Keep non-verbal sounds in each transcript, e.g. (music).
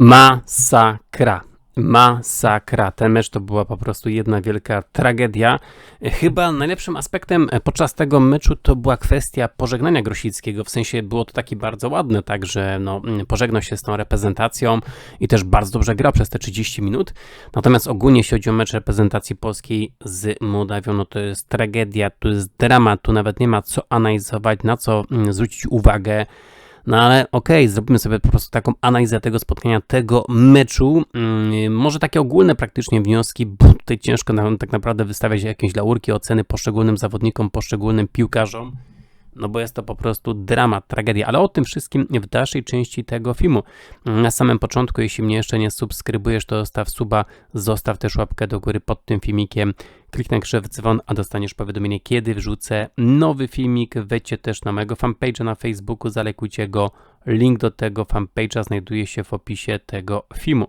Masakra. Masakra. Ten mecz to była po prostu jedna wielka tragedia. Chyba najlepszym aspektem podczas tego meczu to była kwestia pożegnania Grosickiego. W sensie było to takie bardzo ładne, tak, że no, pożegnał się z tą reprezentacją i też bardzo dobrze grał przez te 30 minut. Natomiast ogólnie, jeśli chodzi o mecz reprezentacji polskiej z Mołdawią, no to jest tragedia, to jest dramat, tu nawet nie ma co analizować, na co mm, zwrócić uwagę. No ale okej, okay, zrobimy sobie po prostu taką analizę tego spotkania, tego meczu. Hmm, może takie ogólne praktycznie wnioski, bo tutaj ciężko na, tak naprawdę wystawiać jakieś laurki, oceny poszczególnym zawodnikom, poszczególnym piłkarzom. No bo jest to po prostu dramat, tragedia, ale o tym wszystkim w dalszej części tego filmu. Na samym początku, jeśli mnie jeszcze nie subskrybujesz, to zostaw suba, zostaw też łapkę do góry pod tym filmikiem, kliknij krzew dzwon, a dostaniesz powiadomienie, kiedy wrzucę nowy filmik. Wejdźcie też na mojego fanpage'a na Facebooku, zalekujcie go. Link do tego fanpage'a znajduje się w opisie tego filmu.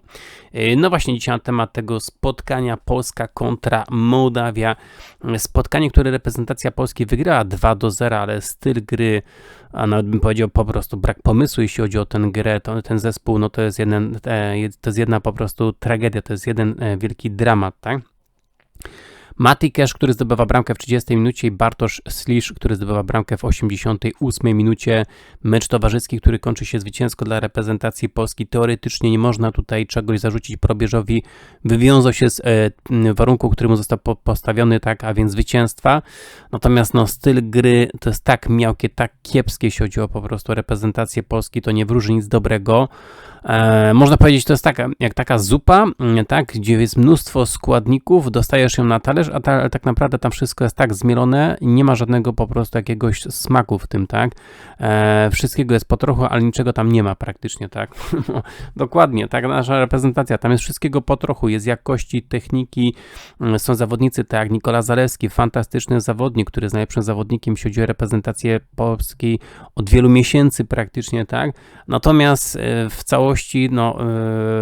Yy, no właśnie dzisiaj na temat tego spotkania Polska kontra Mołdawia. Spotkanie, które reprezentacja Polski wygrała 2 do 0, ale styl gry, a nawet bym powiedział po prostu brak pomysłu, jeśli chodzi o tę grę, to, ten zespół, no to jest, jeden, e, to jest jedna po prostu tragedia, to jest jeden e, wielki dramat, tak? Mati Cash, który zdobywa bramkę w 30 minucie i Bartosz Slisz, który zdobywa bramkę w 88 minucie. Mecz towarzyski, który kończy się zwycięsko dla reprezentacji Polski. Teoretycznie nie można tutaj czegoś zarzucić probierzowi. Wywiązał się z e, warunku, który mu został po, postawiony, tak, a więc zwycięstwa. Natomiast no, styl gry to jest tak miałkie, tak kiepskie, jeśli chodzi o po prostu reprezentację Polski, to nie wróży nic dobrego. E, można powiedzieć, to jest taka, jak taka zupa, mm, tak, gdzie jest mnóstwo składników, dostajesz ją na talerz, a ta, tak naprawdę tam wszystko jest tak zmielone nie ma żadnego po prostu jakiegoś smaku w tym, tak. E, wszystkiego jest po trochu, ale niczego tam nie ma praktycznie, tak. (laughs) No, dokładnie, tak, nasza reprezentacja, tam jest wszystkiego po trochu, jest jakości, techniki, mm, są zawodnicy, tak jak Nikola Zalewski, fantastyczny zawodnik, który jest najlepszym zawodnikiem, jeśli chodzi o reprezentację polskiej od wielu miesięcy praktycznie, tak. Natomiast e, w całości no,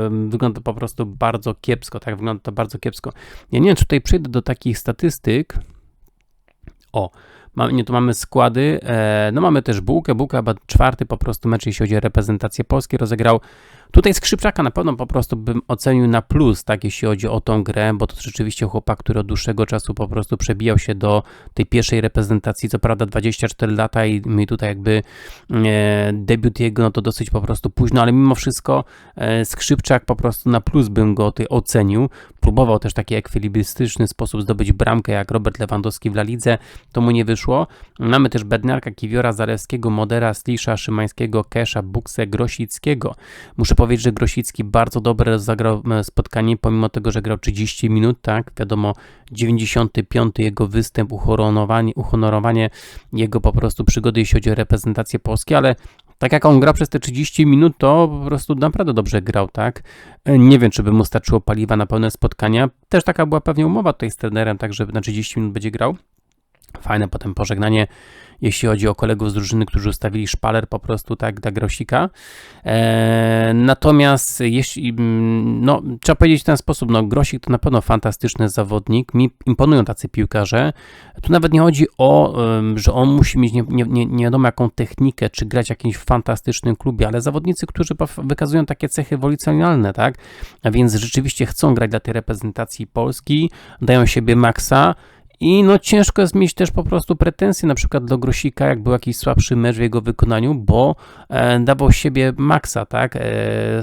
yy, wygląda po prostu bardzo kiepsko, tak, wygląda to bardzo kiepsko. Ja nie wiem, czy tutaj przejdę do takich statystyk. O, nie, tu mamy składy, e, no mamy też Bułkę, Bułka chyba czwarty po prostu mecz, jeśli chodzi o reprezentację Polski, rozegrał Tutaj Skrzypczaka na pewno po prostu bym ocenił na plus, tak, jeśli chodzi o tą grę, bo to rzeczywiście chłopak, który od dłuższego czasu po prostu przebijał się do tej pierwszej reprezentacji, co prawda 24 lata i mi tutaj jakby e, debiut jego, no to dosyć po prostu późno, ale mimo wszystko e, Skrzypczak po prostu na plus bym go tutaj ocenił. Próbował też taki ekwilibrystyczny sposób zdobyć bramkę, jak Robert Lewandowski w La Lidze, to mu nie wyszło. Mamy też Bednarka, Kiwiora, Zalewskiego, Modera, Slisza, Szymańskiego, Kesza, Buksę, Grosickiego. Muszę powiedzieć, że Grosicki bardzo dobre zagrał e, spotkanie, pomimo tego, że grał 30 minut, tak, wiadomo, 95 jego występ, uhonorowanie, uhonorowanie jego po prostu przygody, jeśli chodzi o reprezentację Polski, ale tak jak on grał przez te 30 minut, to po prostu naprawdę dobrze grał, tak? E, nie wiem, czy by mu starczyło paliwa na pełne spotkania. Też taka była pewnie umowa tutaj z trenerem, tak, że na 30 minut będzie grał. Fajne potem pożegnanie jeśli chodzi o kolegów z drużyny, którzy ustawili szpaler po prostu tak dla Grosika. E, natomiast jeśli, mm, no, trzeba powiedzieć w ten sposób, no, Grosik to na pewno fantastyczny zawodnik, mi imponują tacy piłkarze. Tu nawet nie chodzi o, że on musi mieć nie, nie, nie wiadomo jaką technikę, czy grać w jakimś fantastycznym klubie, ale zawodnicy, którzy wykazują takie cechy wolicjonalne, tak? A więc rzeczywiście chcą grać dla tej reprezentacji Polski, dają siebie maksa, i no ciężko jest mieć też po prostu pretensje na przykład do Grosika, jak był jakiś słabszy mecz w jego wykonaniu, bo e, dawał siebie maksa, tak? E,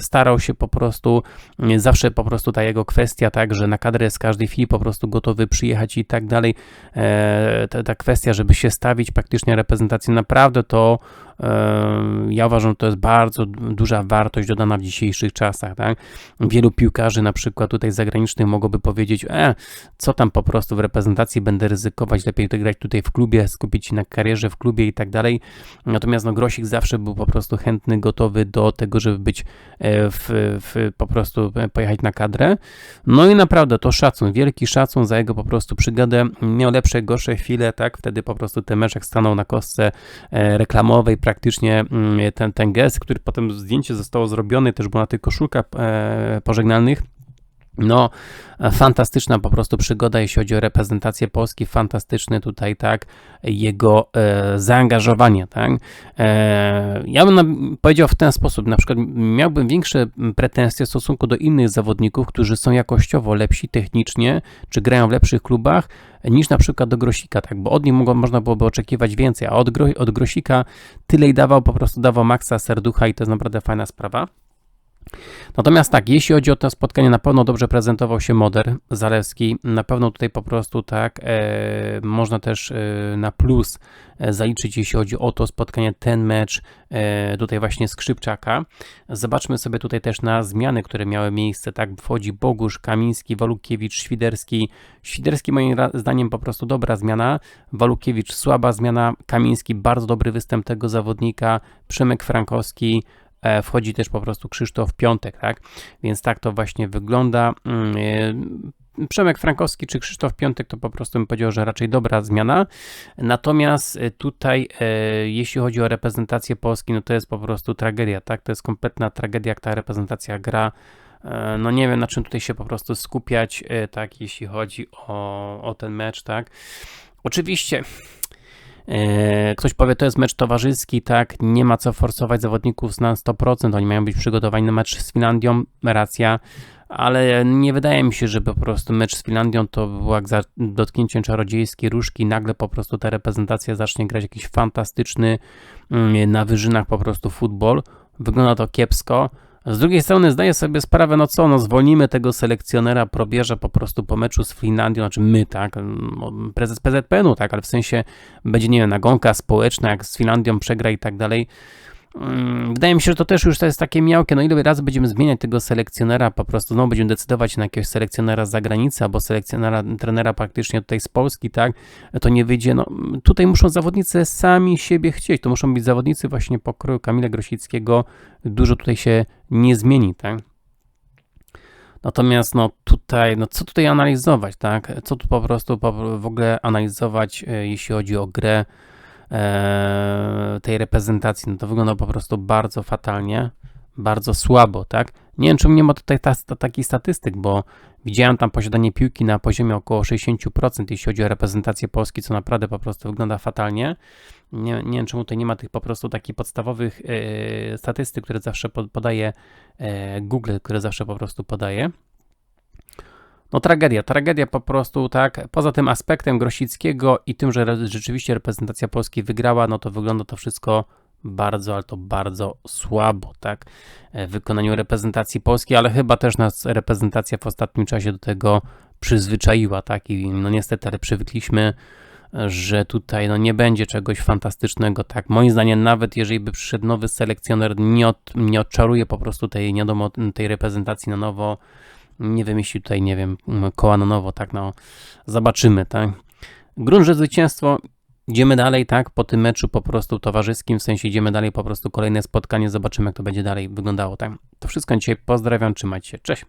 starał się po prostu, e, zawsze po prostu ta jego kwestia, tak, że na kadrę z każdej chwili po prostu gotowy przyjechać i tak dalej. Ta, ta kwestia, żeby się stawić praktycznie reprezentację, naprawdę to ja uważam, że to jest bardzo duża wartość dodana w dzisiejszych czasach. Tak? Wielu piłkarzy, na przykład tutaj zagranicznych, mogłoby powiedzieć: e, co tam po prostu w reprezentacji będę ryzykować, lepiej to grać tutaj w klubie, skupić się na karierze w klubie i tak dalej. Natomiast no, Grosik zawsze był po prostu chętny, gotowy do tego, żeby być e, w, w, po prostu pojechać na kadrę. No i naprawdę to szacun, wielki szacun za jego po prostu przygodę. Miał lepsze, gorsze chwile, tak? Wtedy po prostu ten meczek stanął na kostce e, reklamowej, praktycznie mm, ten, ten gest, który potem zdjęcie zostało zrobione, też było na tych koszulkach e, pożegnalnych. No, e, fantastyczna po prostu przygoda, jeśli chodzi o reprezentację Polski, fantastyczny tutaj, tak, jego e, zaangażowanie, tak. E, ja bym powiedział w ten sposób, na przykład miałbym większe pretensje w stosunku do innych zawodników, którzy są jakościowo lepsi technicznie, czy grają w lepszych klubach, niż na przykład do Grosika, tak, bo od nich mogło, można byłoby oczekiwać więcej, a od, od Grosika tyle i dawał, po prostu dawał maksa serducha i to jest naprawdę fajna sprawa. Natomiast tak, jeśli chodzi o to spotkanie, na pewno dobrze prezentował się Moder Zalewski. Na pewno tutaj po prostu tak, e, można też e, na plus e, zaliczyć, jeśli chodzi o to spotkanie, ten mecz e, tutaj właśnie Skrzypczaka. Zobaczmy sobie tutaj też na zmiany, które miały miejsce. Tak, wchodzi Bogusz, Kamiński, Walukiewicz, Świderski. Świderski moim zdaniem po prostu dobra zmiana. Walukiewicz słaba zmiana. Kamiński bardzo dobry występ tego zawodnika. Przemek Frankowski wchodzi też po prostu Krzysztof Piątek, tak? Więc tak to właśnie wygląda. Mm, e, Przemek Frankowski czy Krzysztof Piątek to po prostu bym powiedział, że raczej dobra zmiana. Natomiast e, tutaj, jeśli chodzi o reprezentację Polski, no to jest po prostu tragedia, tak? To jest kompletna tragedia, jak ta reprezentacja gra. No nie wiem, na czym tutaj się po prostu skupiać, tak, jeśli chodzi o, o ten mecz, tak. Oczywiście E, ktoś powie, to jest mecz towarzyski, tak, nie ma co forsować zawodników na 100%, oni mają być przygotowani na mecz z Finlandią, racja, ale nie wydaje mi się, że po prostu mecz z Finlandią to był jak za dotknięciem czarodziejskiej różki, nagle po prostu ta reprezentacja zacznie grać jakiś fantastyczny, mm, na wyżynach po prostu futbol, wygląda to kiepsko, z drugiej strony zdaję sobie sprawę, no co, no zwolnimy tego selekcjonera, probierza po prostu po meczu z Finlandią, znaczy my, tak, prezes PZPN-u, tak, ale w sensie będzie, nie wiem, nagonka społeczna, jak z Finlandią przegra i tak dalej. Wydaje mi się, że to też już to jest takie miałkie, no ile razy będziemy zmieniać tego selekcjonera, po prostu no będziemy decydować na jakiegoś selekcjonera z zagranicy, albo selekcjonera, trenera praktycznie tutaj z Polski, tak, to nie wyjdzie, no tutaj muszą zawodnicy sami siebie chcieć, to muszą być zawodnicy właśnie pokroju Kamila Grosickiego, dużo tutaj się nie zmieni, tak. Natomiast no tutaj, no co tutaj analizować, tak, co tu po prostu w ogóle analizować, e, jeśli chodzi o grę, tej reprezentacji, no to wygląda po prostu bardzo fatalnie, bardzo słabo, tak? Nie wiem, czemu nie ma tutaj ta, ta, takich statystyk, bo widziałem tam posiadanie piłki na poziomie około 60%, jeśli chodzi o reprezentację Polski, co naprawdę po prostu wygląda fatalnie. Nie, nie wiem, czemu tutaj nie ma tych po prostu takich podstawowych e, statystyk, które zawsze podaje e, Google, które zawsze po prostu podaje. No tragedia, tragedia po prostu, tak. Poza tym aspektem Grosickiego i tym, że rzeczywiście reprezentacja Polski wygrała, no to wygląda to wszystko bardzo, ale to bardzo słabo, tak, w wykonaniu reprezentacji Polski, ale chyba też nas reprezentacja w ostatnim czasie do tego przyzwyczaiła, tak, i no niestety, ale przywykliśmy, że tutaj no nie będzie czegoś fantastycznego, tak, moim zdaniem nawet jeżeli by przyszedł nowy selekcjoner, nie, od, nie odczaruje po prostu tej, nie wiadomo, tej reprezentacji na nowo, nie wymyśli tutaj, nie wiem, koła na nowo, tak, no, zobaczymy, tak. Grunt, że zwycięstwo, idziemy dalej, tak, po tym meczu po prostu towarzyskim, w sensie idziemy dalej, po prostu kolejne spotkanie, zobaczymy, jak to będzie dalej wyglądało, tak. To wszystko dzisiaj, pozdrawiam, trzymajcie się, cześć.